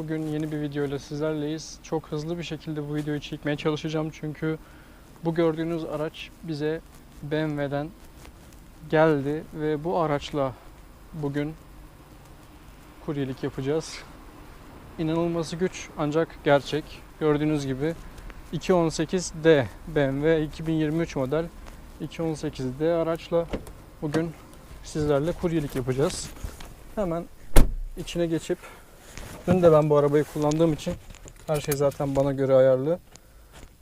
Bugün yeni bir video ile sizlerleyiz. Çok hızlı bir şekilde bu videoyu çekmeye çalışacağım çünkü bu gördüğünüz araç bize BMW'den geldi ve bu araçla bugün kuryelik yapacağız. İnanılması güç ancak gerçek. Gördüğünüz gibi 218D BMW 2023 model 218D araçla bugün sizlerle kuryelik yapacağız. Hemen içine geçip dün de ben bu arabayı kullandığım için her şey zaten bana göre ayarlı.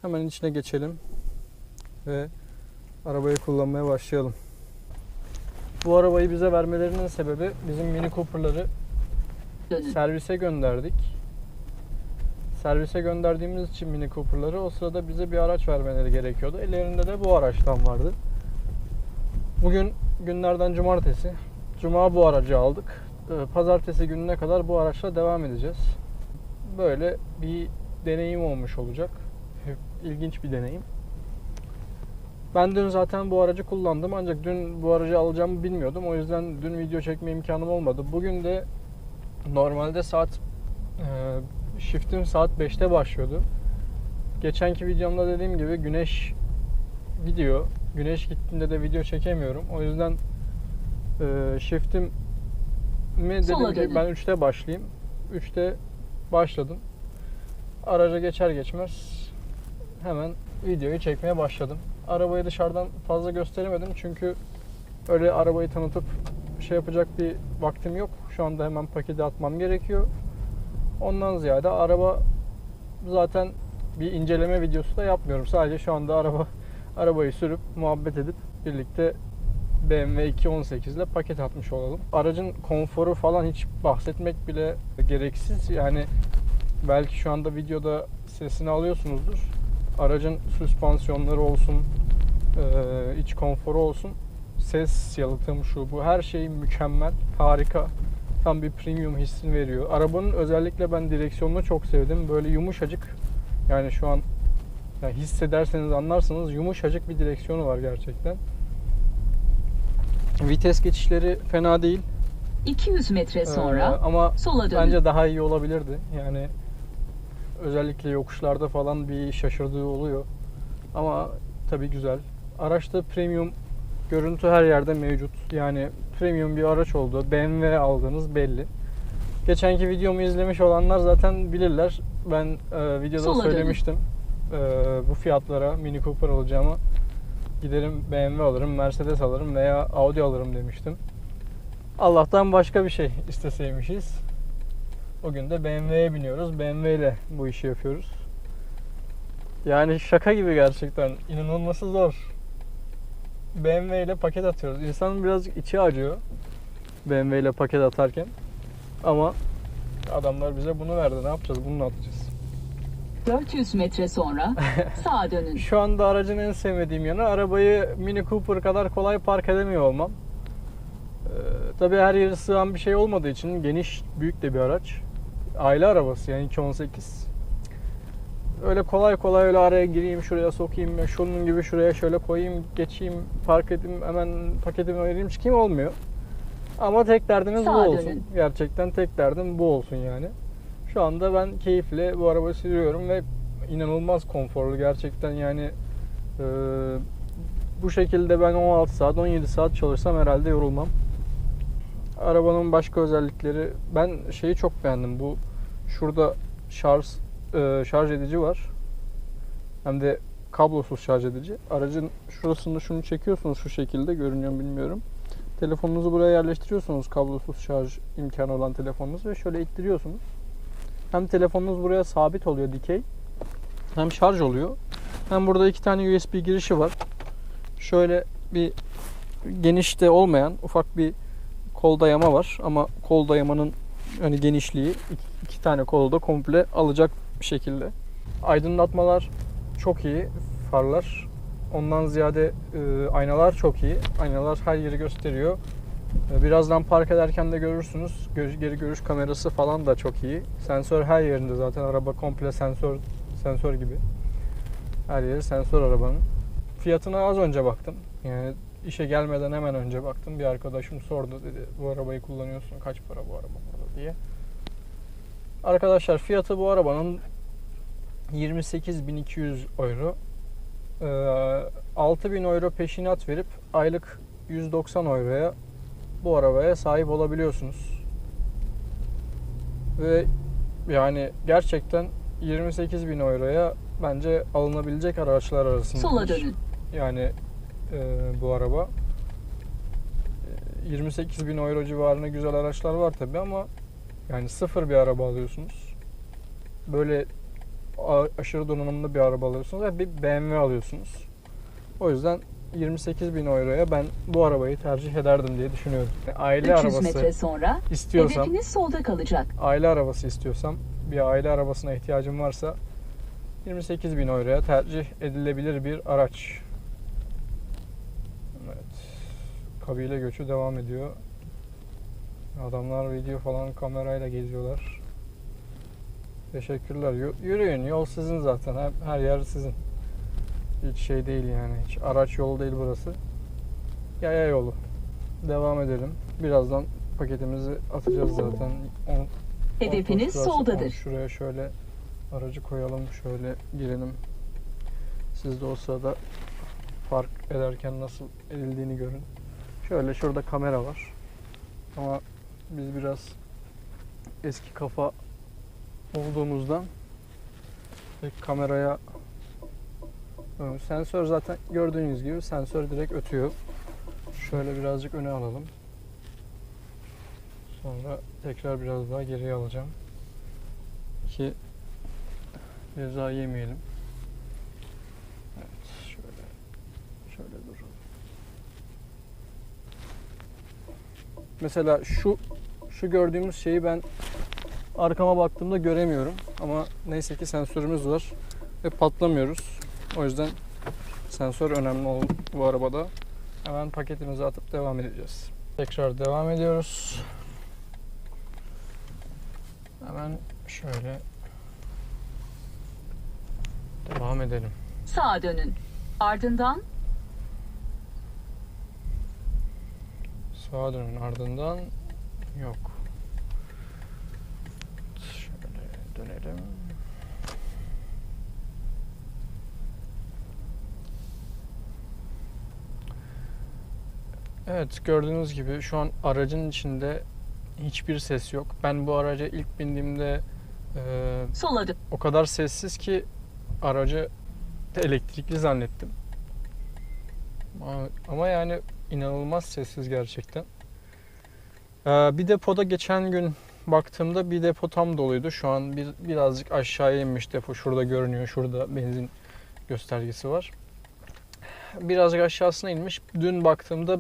Hemen içine geçelim ve arabayı kullanmaya başlayalım. Bu arabayı bize vermelerinin sebebi bizim Mini Cooper'ları servise gönderdik. Servise gönderdiğimiz için Mini Cooper'ları o sırada bize bir araç vermeleri gerekiyordu. Ellerinde de bu araçtan vardı. Bugün günlerden cumartesi. Cuma bu aracı aldık. Ee, Pazartesi gününe kadar bu araçla devam edeceğiz. Böyle bir deneyim olmuş olacak. İlginç bir deneyim. Ben dün zaten bu aracı kullandım ancak dün bu aracı alacağımı bilmiyordum. O yüzden dün video çekme imkanım olmadı. Bugün de normalde saat e, shift'im saat 5'te başlıyordu. Geçenki videomda dediğim gibi güneş gidiyor. Güneş gittiğinde de video çekemiyorum. O yüzden e, shift'im mi dedim Sola ki dönün. ben 3'te başlayayım. 3'te başladım. Araca geçer geçmez hemen videoyu çekmeye başladım. Arabayı dışarıdan fazla gösteremedim çünkü öyle arabayı tanıtıp şey yapacak bir vaktim yok. Şu anda hemen paketi atmam gerekiyor. Ondan ziyade araba zaten bir inceleme videosu da yapmıyorum. Sadece şu anda araba arabayı sürüp muhabbet edip birlikte BMW 218 ile paket atmış olalım. Aracın konforu falan hiç bahsetmek bile gereksiz. Yani belki şu anda videoda sesini alıyorsunuzdur. Aracın süspansiyonları olsun, eee, iç konforu olsun, ses yalıtım şu bu her şey mükemmel, harika. Tam bir premium hissini veriyor. Arabanın özellikle ben direksiyonunu çok sevdim. Böyle yumuşacık. Yani şu an yani hissederseniz anlarsınız yumuşacık bir direksiyonu var gerçekten. Vites geçişleri fena değil. 200 metre Ee, sonra ama sola dönün. bence daha iyi olabilirdi. Yani özellikle yokuşlarda falan bir şaşırdığı oluyor. Ama tabii güzel. Araçta premium görüntü her yerde mevcut. Yani premium bir araç oldu. BMW aldığınız belli. Geçenki videomu izlemiş olanlar zaten bilirler. Ben e, videoda Sola söylemiştim. E, bu fiyatlara Mini Cooper alacağımı giderim BMW alırım, Mercedes alırım veya Audi alırım demiştim. Allah'tan başka bir şey isteseymişiz. O gün de BMW'ye biniyoruz. BMW ile bu işi yapıyoruz. Yani şaka gibi gerçekten. İnanılması zor. BMW ile paket atıyoruz. İnsanın birazcık içi acıyor. BMW ile paket atarken. Ama adamlar bize bunu verdi. Ne yapacağız? Bununla atacağız. 400 metre sonra sağa dönün. Şu anda aracın en sevmediğim yanı arabayı Mini Cooper kadar kolay park edemiyor olmam. Ee, tabii her yere sığan bir şey olmadığı için geniş, büyük de bir araç. Aile arabası yani 218. Öyle kolay kolay öyle araya gireyim, şuraya sokayım, şunun gibi şuraya şöyle koyayım, geçeyim, park edeyim, hemen paketimi vereyim çıkayım olmuyor. Ama tek derdimiz bu Sağa olsun. dönün. Gerçekten tek derdim bu olsun yani. Şu anda ben keyifle bu arabayı sürüyorum ve inanılmaz konforlu gerçekten yani e, bu şekilde ben 16 saat 17 saat çalışsam herhalde yorulmam. Arabanın başka özellikleri ben şeyi çok beğendim bu şurada şarj e, şarj edici var hem de kablosuz şarj edici. Aracın şurasında şunu çekiyorsunuz şu şekilde görünüyor bilmiyorum. Telefonunuzu buraya yerleştiriyorsunuz kablosuz şarj imkanı olan telefonunuzu ve şöyle ittiriyorsunuz. Hem telefonunuz buraya sabit oluyor dikey. Hem şarj oluyor. Hem burada iki tane USB girişi var. Şöyle bir geniş de olmayan ufak bir kol dayama var ama kol dayamanın hani genişliği iki tane kolu da komple alacak bir şekilde. Aydınlatmalar çok iyi. Farlar. Ondan ziyade e, aynalar çok iyi. Aynalar her yeri gösteriyor. E, Birazdan park ederken de görürsünüz. Gö- Geri görüş kamerası falan da çok iyi. Sensör her yerinde zaten. Araba komple sensör sensör gibi. Her yeri sensör arabanın. Fiyatına az önce baktım. Yani işe gelmeden hemen önce baktım. Bir arkadaşım sordu dedi. Bu arabayı kullanıyorsun. Kaç para bu araba burada diye. Arkadaşlar fiyatı bu arabanın 28.200 euro. Ee, 6000 euro peşinat verip aylık 190 euroya bu arabaya sahip olabiliyorsunuz. Ve yani gerçekten 28.000 euroya bence alınabilecek araçlar arasında. Sola dönün. Yani e, bu araba. E, 28 bin euro civarında güzel araçlar var tabi ama yani sıfır bir araba alıyorsunuz. Böyle aşırı donanımlı bir araba alıyorsunuz ve bir BMW alıyorsunuz. O yüzden 28 bin euroya ben bu arabayı tercih ederdim diye düşünüyorum. Aile 300 arabası metre sonra istiyorsam, hedefiniz solda kalacak. aile arabası istiyorsam, bir aile arabasına ihtiyacım varsa 28 bin euroya tercih edilebilir bir araç. Evet. Kabile göçü devam ediyor. Adamlar video falan kamerayla geziyorlar. Teşekkürler. Yürüyün. Yol sizin zaten. Her, her yer sizin. Hiç şey değil yani. Hiç araç yolu değil burası. Yaya yolu. Devam edelim. Birazdan paketimizi atacağız zaten. On- Hedefiniz sırası- soldadır. Şuraya şöyle aracı koyalım. Şöyle girelim. Siz de o sırada fark ederken nasıl edildiğini görün. Şöyle şurada kamera var. Ama biz biraz eski kafa olduğumuzdan pek kameraya sensör zaten gördüğünüz gibi sensör direkt ötüyor. Şöyle birazcık öne alalım. Sonra tekrar biraz daha geriye alacağım. Ki ceza yemeyelim. Evet, şöyle şöyle dur. Mesela şu şu gördüğümüz şeyi ben arkama baktığımda göremiyorum ama neyse ki sensörümüz var ve patlamıyoruz. O yüzden sensör önemli oldu bu arabada. Hemen paketimizi atıp devam edeceğiz. Tekrar devam ediyoruz. Hemen şöyle devam edelim. Sağa dönün. Ardından Sağa dönün ardından yok. Şöyle dönelim. Evet gördüğünüz gibi şu an aracın içinde hiçbir ses yok. Ben bu araca ilk bindiğimde eee sola dön. o kadar sessiz ki aracı elektrikli zannettim. Ama- Ama yani inanılmaz sessiz gerçekten. Ee, bir depoda geçen gün baktığımda bir depo tam doluydu. Şu an bir, birazcık aşağıya inmiş depo. Şurada görünüyor. Şurada benzin göstergesi var. Birazcık aşağısına inmiş. Dün baktığımda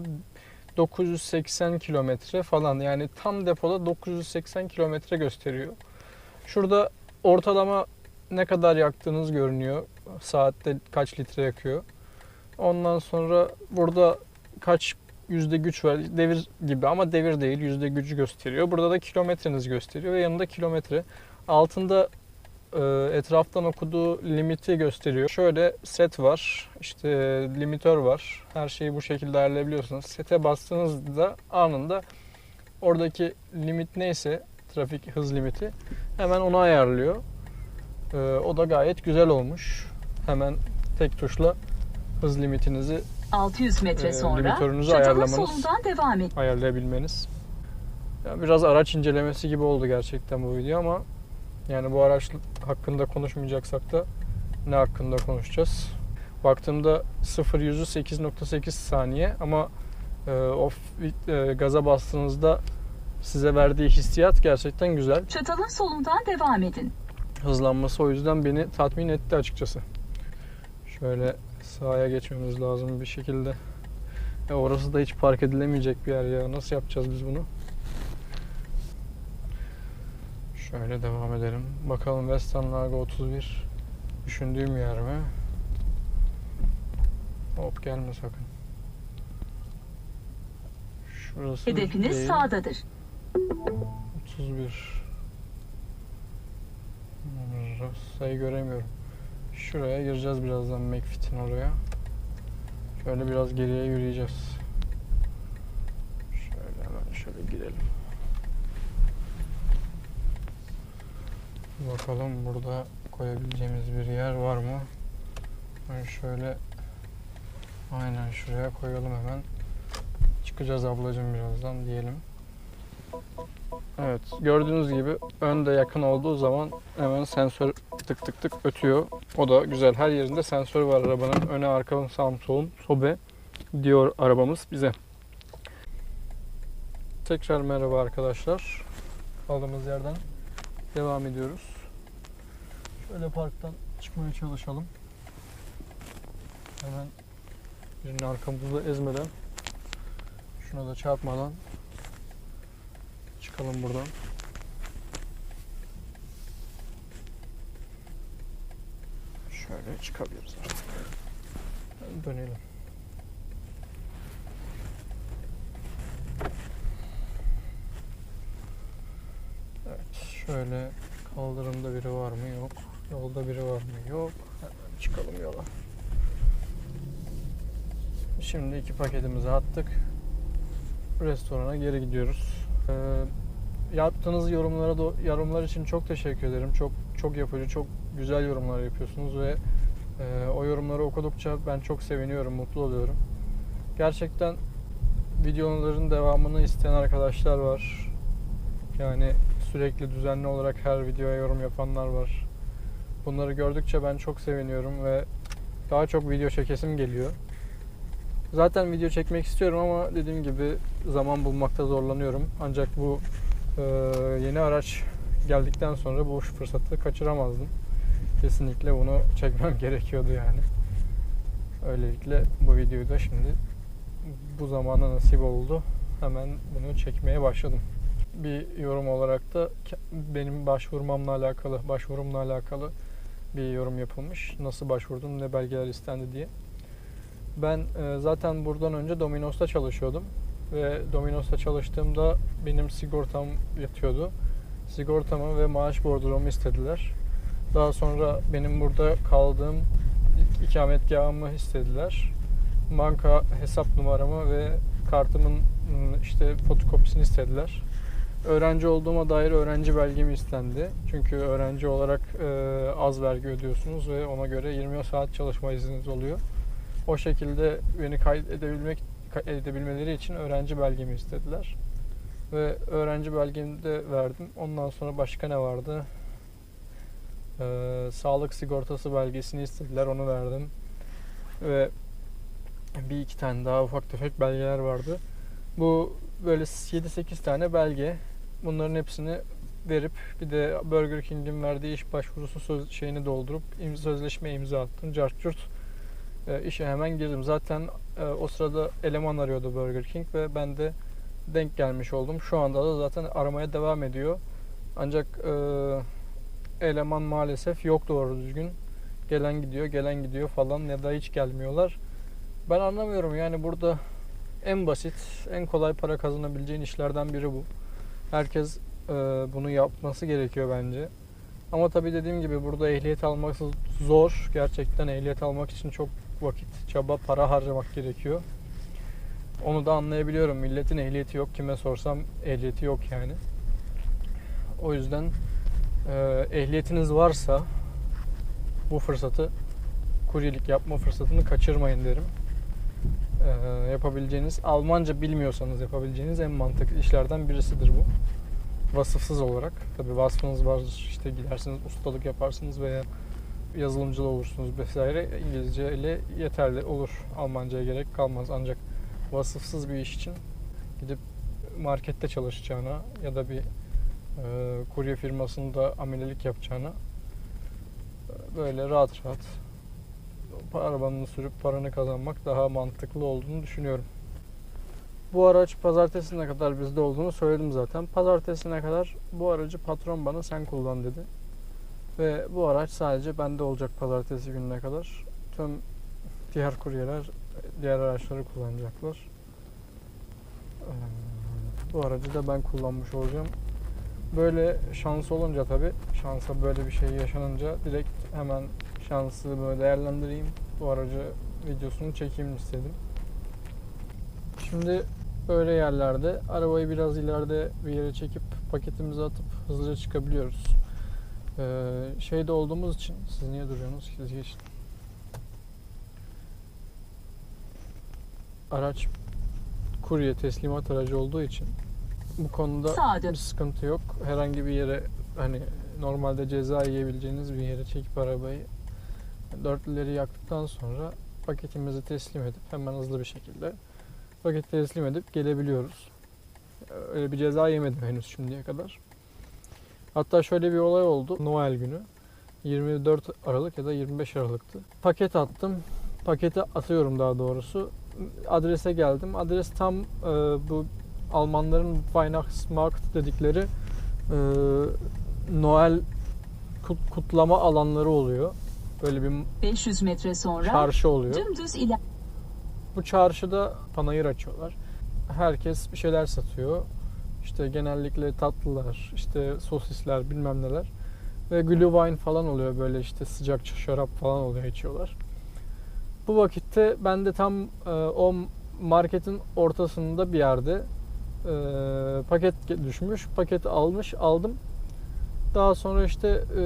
980 kilometre falan. Yani tam depoda 980 kilometre gösteriyor. Şurada ortalama ne kadar yaktığınız görünüyor. Saatte kaç litre yakıyor. Ondan sonra burada kaç yüzde güç var. Devir gibi ama devir değil. Yüzde gücü gösteriyor. Burada da kilometreniz gösteriyor ve yanında kilometre. Altında etraftan okuduğu limiti gösteriyor. Şöyle set var. işte limitör var. Her şeyi bu şekilde ayarlayabiliyorsunuz. Sete bastığınızda anında oradaki limit neyse trafik hız limiti hemen onu ayarlıyor. Ee, o da gayet güzel olmuş. Hemen tek tuşla hız limitinizi 600 metre Ee, sonra ayarlamanız. solundan devam et. ayarlayabilmeniz. Ya biraz araç incelemesi gibi oldu gerçekten bu video ama yani bu araç hakkında konuşmayacaksak da ne hakkında konuşacağız? Baktığımda 0 yüzü 8.8 saniye ama e, o f- e, gaza bastığınızda size verdiği hissiyat gerçekten güzel. Çatalın solundan devam edin. hızlanması o yüzden beni tatmin etti açıkçası. Şöyle sağa geçmemiz lazım bir şekilde. E orası da hiç park edilemeyecek bir yer ya. Nasıl yapacağız biz bunu? Şöyle devam edelim. Bakalım Western Lago 31 düşündüğüm yer mi? Hop gelme sakın. Şurası Hedefiniz değil. sağdadır. 31 sayı göremiyorum. Şuraya gireceğiz birazdan McFit'in oraya. Şöyle biraz geriye yürüyeceğiz. Şöyle hemen şöyle girelim. Bakalım burada koyabileceğimiz bir yer var mı? Ben şöyle aynen şuraya koyalım hemen. Çıkacağız ablacığım birazdan diyelim. Evet gördüğünüz gibi önde yakın olduğu zaman hemen sensör tık tık tık ötüyor. O da güzel. Her yerinde sensör var arabanın. Öne arka solum sobe diyor arabamız bize. Tekrar merhaba arkadaşlar. Kaldığımız yerden devam ediyoruz. Şöyle parktan çıkmaya çalışalım. Hemen birinin arkamızda ezmeden şuna da çarpmadan çıkalım buradan. Şöyle çıkabiliriz artık. Dönelim. Evet, şöyle kaldırımda biri var mı? Yok. Yolda biri var mı? Yok. Hemen çıkalım yola. Şimdi iki paketimizi attık. Restorana geri gidiyoruz. Ee, yaptığınız yorumlara da yorumlar için çok teşekkür ederim. Çok çok yapıcı, çok güzel yorumlar yapıyorsunuz ve e, o yorumları okudukça ben çok seviniyorum, mutlu oluyorum. Gerçekten videoların devamını isteyen arkadaşlar var. Yani sürekli düzenli olarak her videoya yorum yapanlar var. Bunları gördükçe ben çok seviniyorum ve daha çok video çekesim geliyor. Zaten video çekmek istiyorum ama dediğim gibi zaman bulmakta zorlanıyorum. Ancak bu e, yeni araç geldikten sonra bu fırsatı kaçıramazdım. Kesinlikle bunu çekmem gerekiyordu yani. Öylelikle bu videoyu da şimdi bu zamana nasip oldu. Hemen bunu çekmeye başladım. Bir yorum olarak da benim başvurmamla alakalı, başvurumla alakalı bir yorum yapılmış. Nasıl başvurdum, ne belgeler istendi diye. Ben e, zaten buradan önce Domino's'ta çalışıyordum ve Domino's'ta çalıştığımda benim sigortam yatıyordu. Sigortamı ve maaş bordromu istediler. Daha sonra benim burada kaldığım ikametgahımı istediler. Banka hesap numaramı ve kartımın ım, işte fotokopisini istediler. Öğrenci olduğuma dair öğrenci belgemi istendi. Çünkü öğrenci olarak e, az vergi ödüyorsunuz ve ona göre 20 saat çalışma izniniz oluyor. O şekilde beni kaydedebilmek edebilmeleri için öğrenci belgemi istediler. Ve öğrenci belgemi de verdim. Ondan sonra başka ne vardı? Ee, sağlık sigortası belgesini istediler. Onu verdim. Ve bir iki tane daha ufak tefek belgeler vardı. Bu böyle 7-8 tane belge. Bunların hepsini verip bir de Burger King'in verdiği iş başvurusu söz, şeyini doldurup im- sözleşme imza attım. Cart curt e, işe hemen girdim. Zaten e, o sırada eleman arıyordu Burger King ve ben de denk gelmiş oldum. Şu anda da zaten aramaya devam ediyor. Ancak e, eleman maalesef yok doğru düzgün. Gelen gidiyor, gelen gidiyor falan ya da hiç gelmiyorlar. Ben anlamıyorum yani burada en basit, en kolay para kazanabileceğin işlerden biri bu. Herkes e, bunu yapması gerekiyor bence. Ama tabii dediğim gibi burada ehliyet alması zor. Gerçekten ehliyet almak için çok vakit, çaba, para harcamak gerekiyor. Onu da anlayabiliyorum. Milletin ehliyeti yok. Kime sorsam ehliyeti yok yani. O yüzden e, ehliyetiniz varsa bu fırsatı kuryelik yapma fırsatını kaçırmayın derim. E, yapabileceğiniz Almanca bilmiyorsanız yapabileceğiniz en mantıklı işlerden birisidir bu. Vasıfsız olarak. Tabi vasfınız var işte gidersiniz ustalık yaparsınız veya yazılımcı olursunuz vesaire. İngilizce ile yeterli olur. Almancaya gerek kalmaz. Ancak vasıfsız bir iş için gidip markette çalışacağına ya da bir e, kurye firmasında amelelik yapacağına e, böyle rahat rahat arabanını sürüp paranı kazanmak daha mantıklı olduğunu düşünüyorum. Bu araç pazartesine kadar bizde olduğunu söyledim zaten. Pazartesine kadar bu aracı patron bana sen kullan dedi. Ve bu araç sadece bende olacak pazartesi gününe kadar. Tüm diğer kuryeler diğer araçları kullanacaklar. Ee, Bu aracı da ben kullanmış olacağım. Böyle şans olunca tabi şansa böyle bir şey yaşanınca direkt hemen şansı böyle değerlendireyim. Bu aracı videosunu çekeyim istedim. Şimdi böyle yerlerde arabayı biraz ileride bir yere çekip paketimizi atıp hızlıca çıkabiliyoruz. Ee, şeyde olduğumuz için siz niye duruyorsunuz? Siz geçin. Araç kurye teslimat aracı olduğu için bu konuda dön. bir sıkıntı yok. Herhangi bir yere hani normalde ceza yiyebileceğiniz bir yere çekip arabayı dörtlüleri yaktıktan sonra paketimizi teslim edip hemen hızlı bir şekilde paket teslim edip gelebiliyoruz. Öyle bir ceza yemedim henüz şimdiye kadar. Hatta şöyle bir olay oldu. Noel günü. 24 Aralık ya da 25 Aralık'tı. Paket attım. Paketi atıyorum daha doğrusu. Adrese geldim. Adres tam e, bu Almanların Weihnachtsmarkt dedikleri e, Noel kut- kutlama alanları oluyor. Böyle bir 500 metre sonra çarşı oluyor. dümdüz iler. Bu çarşıda panayır açıyorlar. Herkes bir şeyler satıyor. İşte genellikle tatlılar, işte sosisler, bilmem neler. Ve glühwein falan oluyor böyle işte sıcak şarap falan oluyor içiyorlar. Bu vakitte ben de tam e, o marketin ortasında bir yerde e, paket düşmüş. Paketi almış, aldım. Daha sonra işte e,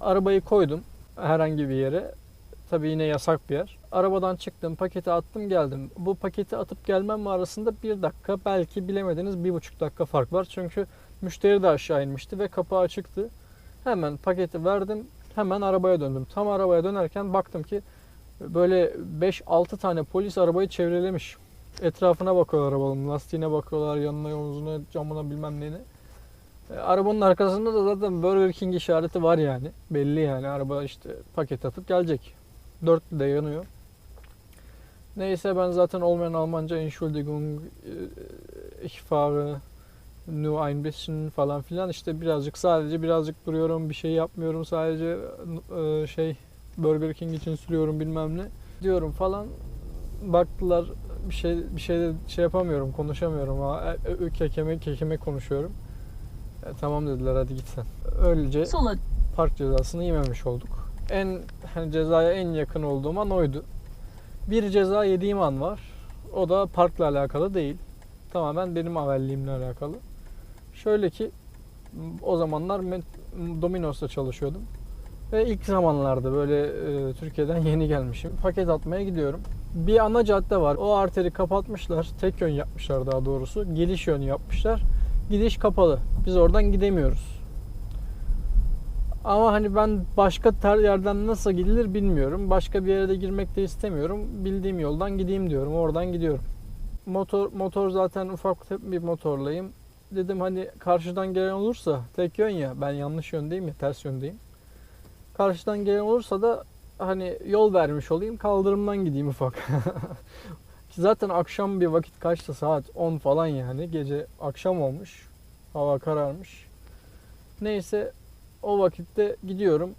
arabayı koydum herhangi bir yere. Tabii yine yasak bir yer. Arabadan çıktım, paketi attım geldim. Bu paketi atıp gelmem arasında bir dakika belki bilemediniz bir buçuk dakika fark var. Çünkü müşteri de aşağı inmişti ve kapı açıktı. Hemen paketi verdim, hemen arabaya döndüm. Tam arabaya dönerken baktım ki böyle 5-6 tane polis arabayı çevrelemiş. Etrafına bakıyorlar arabanın, lastiğine bakıyorlar, yanına, omzuna, camına bilmem neyine. E, Arabanın arkasında da zaten Burger King işareti var yani. Belli yani araba işte paket atıp gelecek. Dörtlü de yanıyor. Neyse ben zaten olmayan Almanca Entschuldigung, e, ich fahre nur ein bisschen falan filan işte birazcık sadece birazcık duruyorum bir şey yapmıyorum sadece e, şey Burger King için sürüyorum bilmem ne diyorum falan baktılar bir şey bir şey de şey yapamıyorum konuşamıyorum ha kekeme kekeme konuşuyorum E, tamam dediler hadi git sen öylece Sola park cezasını yememiş olduk. En hani cezaya en yakın olduğum an oydu. Bir ceza yediğim an var. O da parkla alakalı değil. Tamamen benim avelliğimle alakalı. Şöyle ki o zamanlar ben Domino's'ta çalışıyordum. Ve ilk zamanlarda böyle e, Türkiye'den yeni gelmişim. Paket atmaya gidiyorum. Bir ana cadde var. O arteri kapatmışlar. Tek yön yapmışlar daha doğrusu. Geliş yönü yapmışlar. Gidiş kapalı. Biz oradan gidemiyoruz. Ama hani ben başka ter yerden nasıl gidilir bilmiyorum. Başka bir yere de girmek de istemiyorum. Bildiğim yoldan gideyim diyorum. Oradan gidiyorum. Motor motor zaten ufak bir motorlayım. Dedim hani karşıdan gelen olursa tek yön ya ben yanlış yöndeyim ya ters yöndeyim. Karşıdan gelen olursa da hani yol vermiş olayım kaldırımdan gideyim ufak. Zaten akşam bir vakit kaçtı saat 10 falan yani gece akşam olmuş. Hava kararmış. Neyse o vakitte gidiyorum.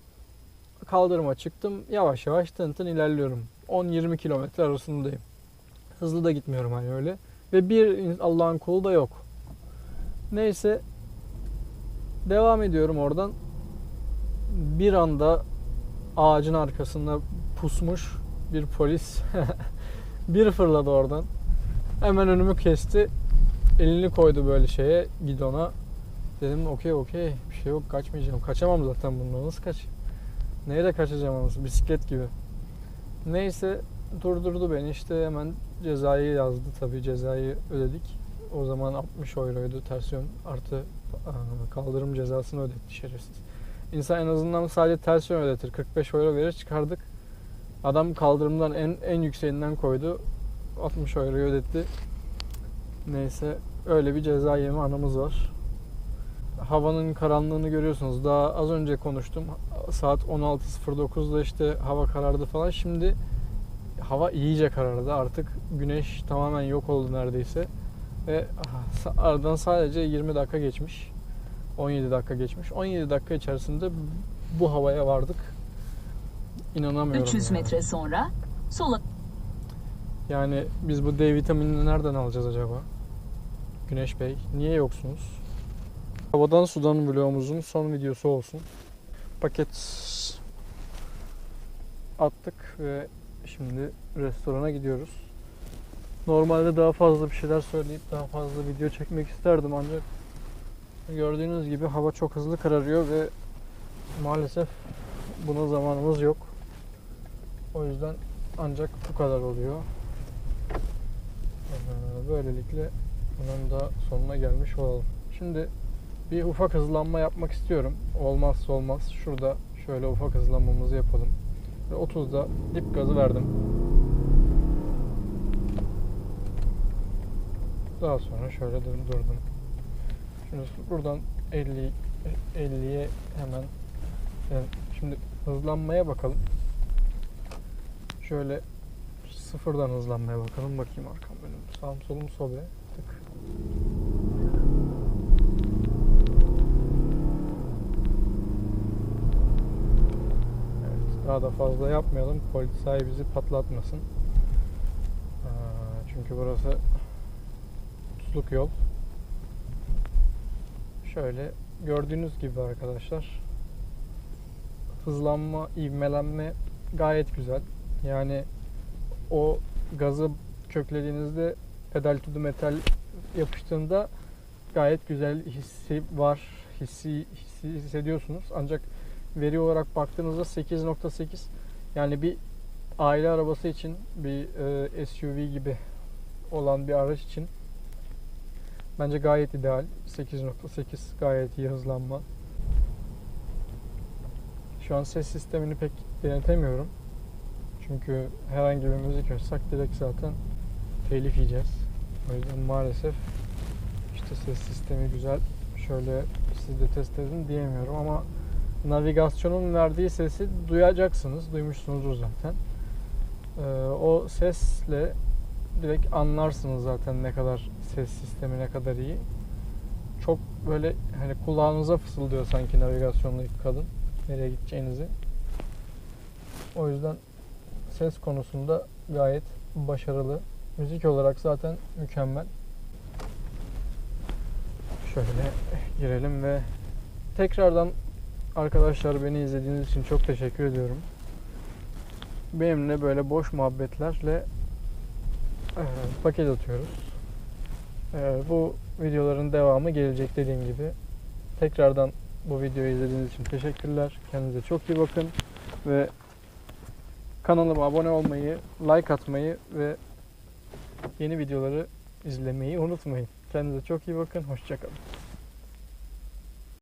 Kaldırıma çıktım. Yavaş yavaş tın tın ilerliyorum. 10-20 kilometre arasındayım. Hızlı da gitmiyorum hani öyle. Ve bir Allah'ın kulu da yok. Neyse devam ediyorum oradan. Bir anda ağacın arkasında pusmuş bir polis bir fırladı oradan. Hemen önümü kesti. Elini koydu böyle şeye gidona. Dedim okey okey bir şey yok kaçmayacağım. Kaçamam zaten bundan nasıl kaç? Neye de kaçacağım anasını bisiklet gibi. Neyse durdurdu beni işte hemen cezayı yazdı tabii cezayı ödedik. O zaman 60 euroydu ters yön artı kaldırım cezasını ödetti şerefsiz. İnsan en azından sadece ters yön ödetir. 45 euro verir çıkardık. Adam kaldırımdan en en yükseğinden koydu. 60 euroyu ödetti. Neyse öyle bir ceza yeme anımız var havanın karanlığını görüyorsunuz. Daha az önce konuştum. Saat 16.09'da işte hava karardı falan. Şimdi hava iyice karardı. Artık güneş tamamen yok oldu neredeyse. Ve aradan sadece 20 dakika geçmiş. 17 dakika geçmiş. 17 dakika içerisinde bu havaya vardık. İnanamıyorum. 300 yani. metre sonra sola Yani biz bu D vitaminini nereden alacağız acaba? Güneş Bey, niye yoksunuz? Havadan sudan vlogumuzun son videosu olsun. Paket attık ve şimdi restorana gidiyoruz. Normalde daha fazla bir şeyler söyleyip daha fazla video çekmek isterdim ancak gördüğünüz gibi hava çok hızlı kararıyor ve maalesef buna zamanımız yok. O yüzden ancak bu kadar oluyor. Böylelikle bunun da sonuna gelmiş olalım. Şimdi bir ufak hızlanma yapmak istiyorum. Olmazsa olmaz. Şurada şöyle ufak hızlanmamızı yapalım. Ve 30'da dip gazı verdim. Daha sonra şöyle dur- durdum. Şimdi buradan 50 50'ye hemen yani şimdi hızlanmaya bakalım. Şöyle sıfırdan hızlanmaya bakalım. Bakayım arkam önüm. Sağım solum sobe. Tık. Evet, daha da fazla yapmayalım. Polisay bizi patlatmasın. Aa, Çünkü burası tuzluk yol. Şöyle gördüğünüz gibi arkadaşlar hızlanma, ivmelenme gayet güzel. Yani o gazı köklediğinizde pedal to the metal yapıştığında gayet güzel hissi var. Hissi, hissi hissediyorsunuz. Ancak veri olarak baktığınızda 8.8 yani bir aile arabası için bir e, SUV gibi olan bir araç için bence gayet ideal. 8.8 gayet iyi hızlanma. Şu an ses sistemini pek denetemiyorum. Çünkü herhangi bir müzik açsak direkt zaten telif yiyeceğiz. O yüzden maalesef işte ses sistemi güzel. Şöyle siz de test edin diyemiyorum ama navigasyonun verdiği sesi duyacaksınız. Duymuşsunuzdur zaten. Ee, o sesle direkt anlarsınız zaten ne kadar ses sistemi ne kadar iyi. Çok böyle hani kulağınıza fısıldıyor sanki navigasyonlu kadın nereye gideceğinizi. O yüzden ses konusunda gayet başarılı. Müzik olarak zaten mükemmel. Şöyle girelim ve tekrardan arkadaşlar beni izlediğiniz için çok teşekkür ediyorum. Benimle böyle boş muhabbetlerle e, paket atıyoruz. E, bu videoların devamı gelecek dediğim gibi. Tekrardan bu videoyu izlediğiniz için teşekkürler. Kendinize çok iyi bakın ve kanalıma abone olmayı, like atmayı ve yeni videoları izlemeyi unutmayın. Kendinize çok iyi bakın. Hoşçakalın.